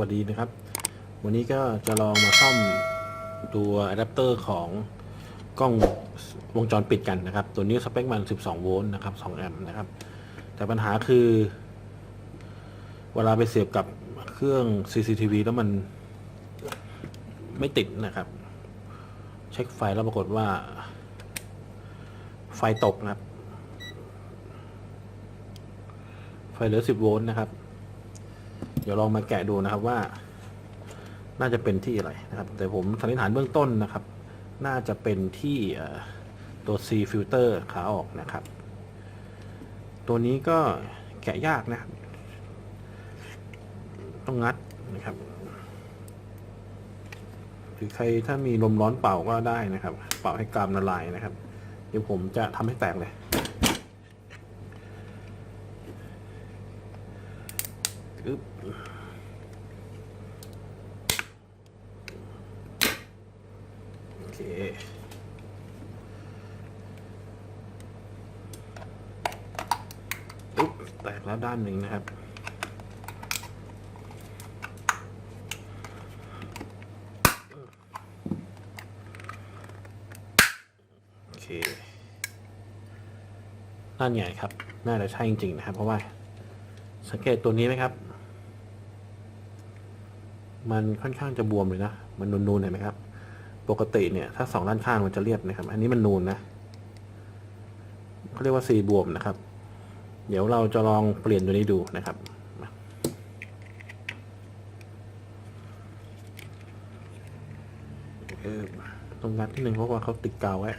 วัสดีนะครับ วันนี้ก็จะลองมาซ่อมตัวอะแดปเตอร์ของกล้องวงจรปิดกันนะครับ ตัวนี้สเปคมัน 12 โวลต์นะครับ 2 แอมป์นะครับ แต่ปัญหาคือ เวลาไปเสียบกับเครื่อง CCTV แล้วมันไม่ติดนะครับ เช็คไฟแล้วปรากฏว่า ไฟตกนะครับ ไฟเหลือ 10 โวลต์นะครับ เดี๋ยวลองมาแกะดูนะครับว่า น่าจะเป็นที่อะไรนะครับ แต่ผมสันนิษฐานเบื้องต้นนะครับ น่าจะเป็นที่ตัว C filter ขาออกนะครับ ตัวนี้ก็แกะยากนะครับต้องงัดนะครับหรือใครถ้ามีลมร้อนเป่าก็ได้นะครับ เป่าให้กรามละลายนะครับ เดี๋ยวผมจะทำให้แตกเลย อึ๊บโอเคอุ๊บแตกแล้วด้านหนึ่งนะครับโอเคนั่นไงครับ น่าจะใช่จริงๆนะครับ เพราะว่าสังเกตตัวนี้ไหมครับ มันค่อนข้างจะบวมเลยนะ มันนูนๆเห็นไหมครับ ปกติเนี่ยถ้าสองด้านข้างมันจะเรียบนะครับ อันนี้มันนูนนะเขาเรียกว่าสีบวมนะครับ เดี๋ยวเราจะลองเปลี่ยนตัวนี้ดูนะครับต้องงัดที่หนึ่งเพราะว่าเขาติดกาวไว้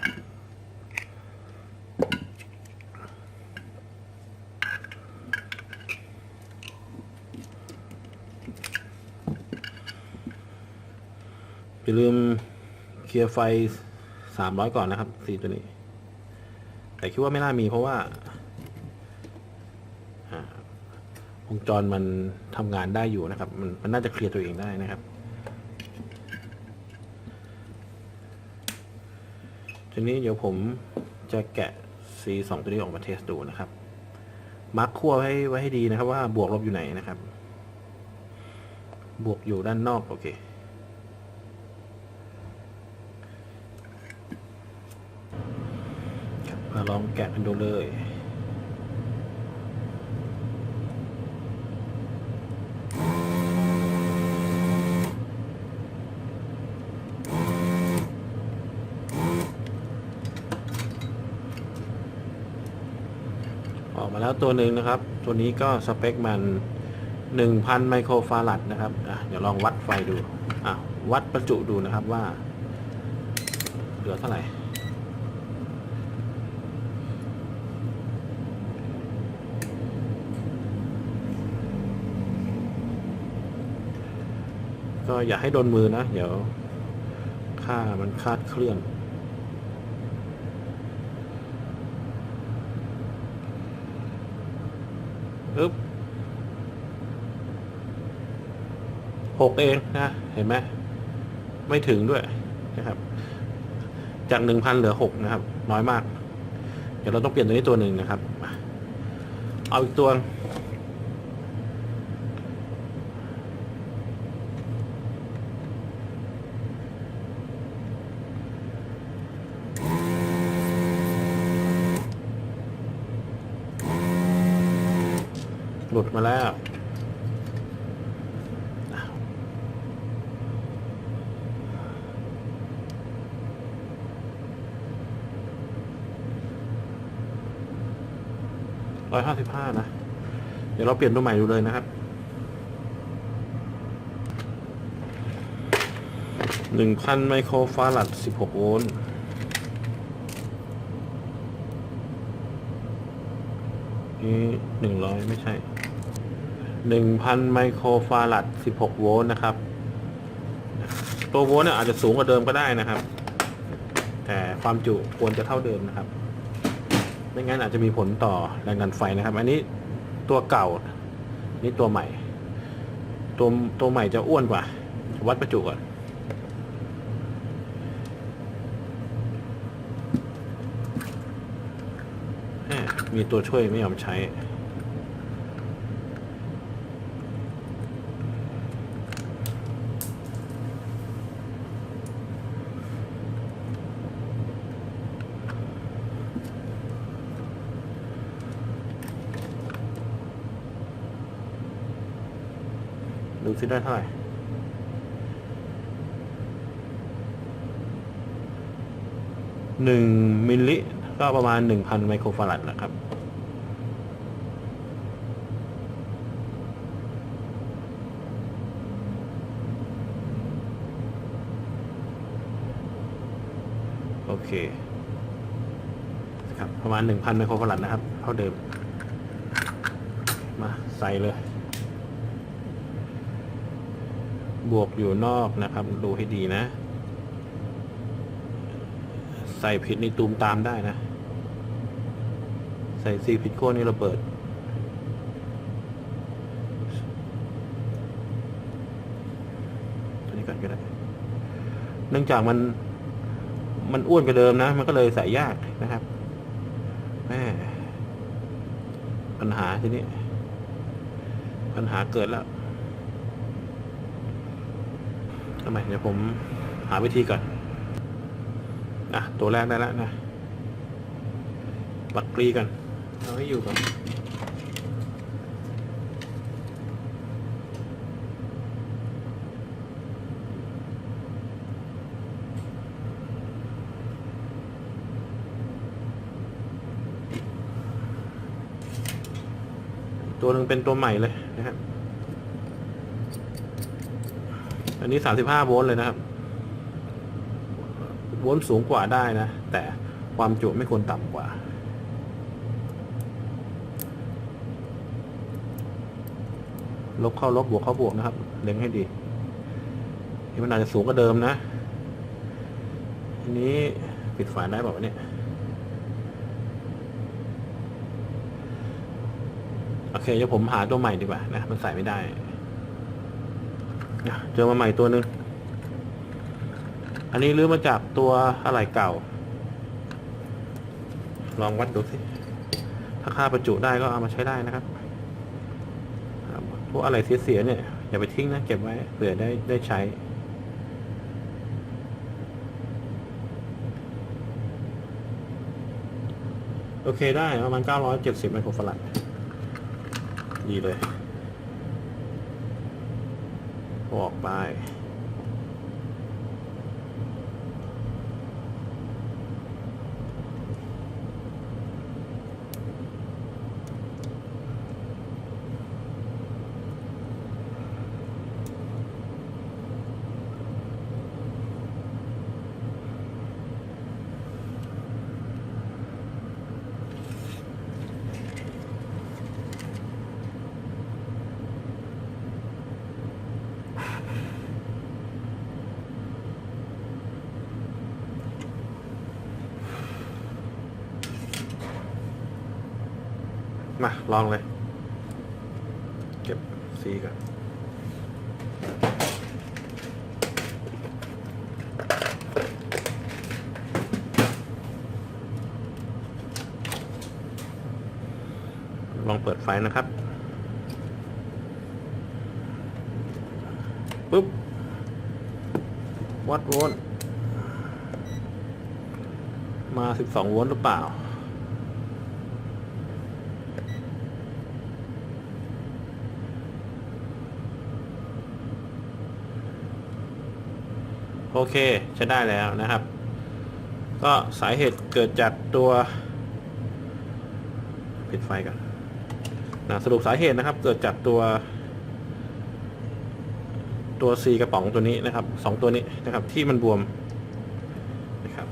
อย่าลืมเคลียร์ไฟสามร้อยก่อนนะครับสีตัวนี้ แต่คิดว่าไม่น่ามีเพราะว่าวงจรมันทำงานได้อยู่นะครับ มันมันน่าจะเคลียร์ตัวเองได้นะครับทีนี้เดี๋ยวผมจะแกะ C2 ตัวนี้ออกมาเทสดูนะครับ มาร์คขั้วไว้ไว้ให้ดีนะครับว่าบวกลบอยู่ไหนนะครับ บวกอยู่ด้านนอกโอเค มา ลองแกะกันดูเลยออกมาแล้วตัวหนึ่งนะครับ ตัวนี้ก็สเปคมัน 1,000 ไมโครฟารัดนะครับอะเดี๋ยวลองวัดไฟดูอะวัดประจุดูนะครับว่า เหลือเท่าไหร่ ก็อย่าให้โดนมือนะ เดี๋ยวค่ามันคาดเคลื่อนอึ๊บหกเองนะ เห็นไหมไม่ถึงด้วยนะครับ จากหนึ่งพันเหลือหกนะครับ น้อยมาก เดี๋ยวเราต้องเปลี่ยนตัวนี้ตัวหนึ่งนะครับ เอาอีกตัว หลุดมาแล้วร้อยห้าสิบห้านะ เดี๋ยวเราเปลี่ยนตัวใหม่ดูเลยนะครับหนึ่งพันไมโครฟารัดสิบหกโวลต์นี่หนึ่งร้อยไม่ใช่ หนึ่งพันไมโครฟารัดสิบหกโวลต์นะครับ ตัวโวลต์เนี่ยอาจจะสูงกว่าเดิมก็ได้นะครับ แต่ความจุควรจะเท่าเดิมนะครับ ไม่งั้นอาจจะมีผลต่อแรงดันไฟนะครับ อันนี้ตัวเก่า นี่ตัวใหม่ ตัวตัวใหม่จะอ้วนกว่า วัดประจุก่อนมีตัวช่วยไม่ยอมใช้ ดูซิได้เท่าไหร่หนึ่งมิลลิก็ประมาณหนึ่งพันไมโครฟารัดนะครับ โอเคครับประมาณหนึ่งพันไมโครฟารัดนะครับ เท่าเดิม มาใส่เลย บวกอยู่นอกนะครับ ดูให้ดีนะ ใส่ผิดในตูมตามได้นะ ใส่สีผิดโค้นนี่ระเบิด ตัวนี้ก่อนก็ได้ เนื่องจากมันมันอ้วนกว่าเดิมนะ มันก็เลยใส่ยากนะครับแม่ปัญหาทีนี้ ปัญหาเกิดแล้ว ทำไมเดี๋ยวผมหาวิธีก่อนอะตัวแรกได้แล้วนะปักกรีกันเอาให้อยู่ก่อนตัวหนึ่งเป็นตัวใหม่เลยนะครับ อันนี้สามสิบห้าโวลต์เลยนะครับ โวลต์สูงกว่าได้นะ แต่ความจุไม่ควรต่ำกว่า ลบเข้าลบบวกเข้าบวกนะครับ เล็งให้ดีนี่มันอาจจะสูงกว่าเดิมนะทีนี้ปิดฝาได้แบบเนี่ยโอเคเดี๋ยวผมหาตัวใหม่ดีกว่านะ มันใส่ไม่ได้ เจอมาใหม่ตัวหนึ่งอันนี้รื้อมาจากตัวอะไรเก่า ลองวัดดูสิ ถ้าค่าประจุได้ก็เอามาใช้ได้นะครับ พวกอะไรเสียๆเนี่ย อย่าไปทิ้งนะ เก็บไว้เผื่อได้ได้ใช้โอเคได้ประมาณ 970 ไมโครฟารัดดีเลย ออกไป มา ลองเลย เก็บสีก่อนลองเปิดไฟนะครับปุ๊บ วัดโวลต์มา 12 โวลต์หรือเปล่า โอเคใช้ได้แล้วนะครับ ก็สาเหตุเกิดจากตัวปิดไฟกันนะสรุปสาเหตุนะครับ เกิดจากตัว ตัว C กระป๋องตัวนี้นะครับสองตัวนี้นะครับ ที่มันบวมนะครับ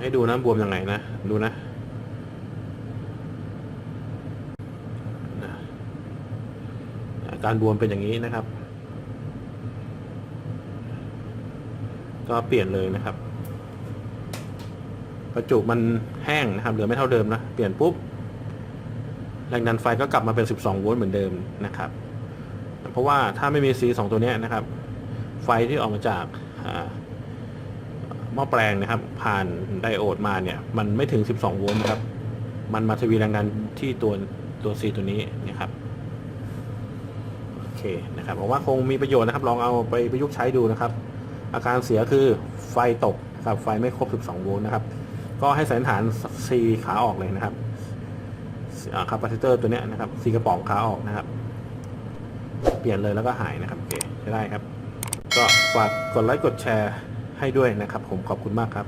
ให้ดูนะบวมยังไงนะ ดูนะ อา การบวมเป็นอย่างนี้นะครับ ก็เปลี่ยนเลยนะครับประจุมันแห้งนะครับเหลือไม่เท่าเดิมนะเปลี่ยนปุ๊บแรงดันไฟก็กลับมาเป็น 12 โวลต์เหมือนเดิมนะครับ เพราะว่าถ้าไม่มี C สองตัวนี้นะครับ ไฟที่ออกมาจากหม้อแปลงนะครับ ผ่านไดโอดมาเนี่ย มันไม่ถึง 12 โวลต์นะครับ มันมาทวีแรงดันที่ตัวตัว C ตัวนี้นะครับ เคนะครับผมว่าคงมีประโยชน์นะครับ ลองเอาไปประยุกต์ใช้ดูนะครับ อาการเสียคือไฟตกครับไฟไม่ครบ 12 โวลต์นะครับ ก็ให้สันนิษฐาน C ขาออกเลยนะครับคาปาซิเตอร์ตัวนี้นะครับสีกระป๋องขาออกนะครับ เปลี่ยนเลยแล้วก็หายนะครับโอเคใช้ได้ครับ ก็ฝากกดไลค์กดแชร์ให้ด้วยนะครับ ผมขอบคุณมากครับ